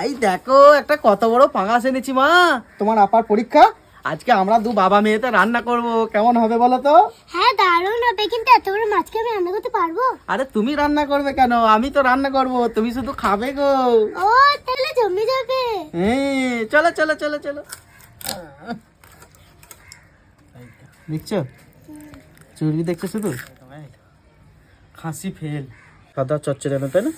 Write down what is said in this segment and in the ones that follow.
এই দেখো একটা কত বড় পাঙাশ এনেছি মা। তোমার আপার পরীক্ষা? আজকে আমরা দু বাবা মেয়েতে রান্না করব কেমন হবে বলো তো? হ্যাঁ দারুণ হবে কিন্তু এত বড় মাছকে আমি রান্না করতে পারব? আরে তুমি রান্না করবে কেন? আমি তো রান্না করব তুমি শুধু খাবে গো। ও তাহলে জমে যাবে। হ্যাঁ চলো চলো চলো চলো। দেখছ? চর্বি দেখছ শুধু? খাসি ফেল। সাদা চচ্চড়ে না তাই না?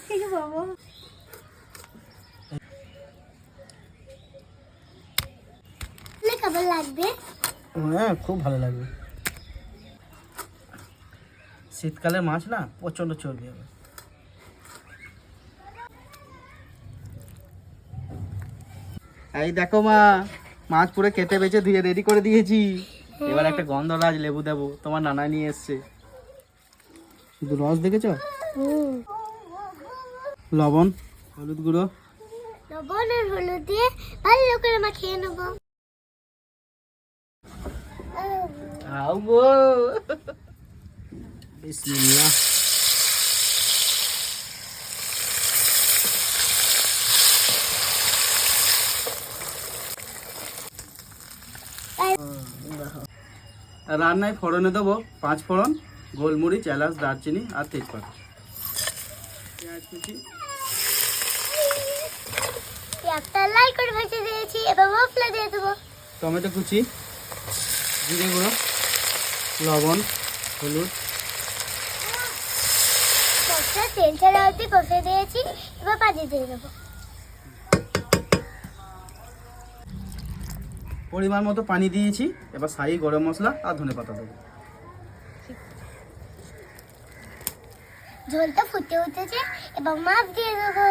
খাবার লাগবে? হ্যাঁ খুব ভালো লাগবে। শীতকালে মাছ না প্রচণ্ড চর্বি হবে। এই দেখো মা মাছ পুরো কেটে বেছে ধুয়ে রেডি করে দিয়েছি। এবার একটা গন্ধরাজ লেবু দেবো তোমার নানা নিয়ে এসছে। শুধু রস দেখেছ? লবণ হলুদ গুঁড়ো। লবণ আর হলুদ দিয়ে ভালো করে মাখিয়ে নেব। গো বিসমিল্লাহ। রান্নায় ফোড়নে দেবো পাঁচ ফোড়ন গোলমরিচ এলাচ দারচিনি আর তেজপাতা। পেঁয়াজ কুচি। একটা লাল করে ভেজে দিয়েছি এবার মশলা দিয়ে দেবো। টমেটো কুচি জিরে গুঁড়ো। লবণ হলুদ। মশলা তেল ছাড়া অবধি কষে দিয়েছি এবার দিয়ে দেবো। পরিমাণ মতো পানি দিয়েছি এবার সাই গরম মশলা আর ধনে পাতা দেবো। ঝোলটা ফুটে উঠেছে এবং মাছ দিয়ে দেবো।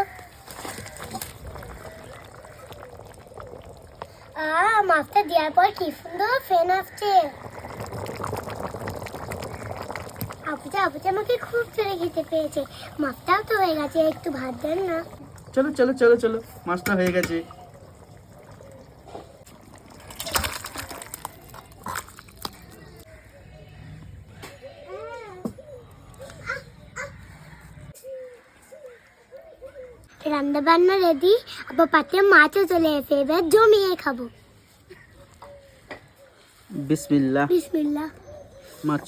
আহ মাছটা দেওয়ার পর কি সুন্দর ফেন আসছে। আপুচা আপুচা আমাকে খুব চলে খেতে পেয়েছে মাছটাও তো হয়ে গেছে একটু ভাত দেন না। চলো চলো চলো চলো মাছটা হয়ে গেছে। রান্না বান্না রেডি আবার পাতে মাছও চলে এসে এবার জমিয়ে খাব। বিসমিল্লাহ। বিসমিল্লাহ। মাছ।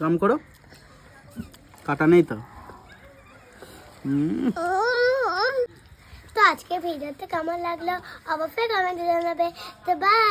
কাম করো। কাটা নেই তো। তো আজকে ভিডিওতে কেমন লাগল? অবশ্যই কমেন্টে জানাবে। তো বাই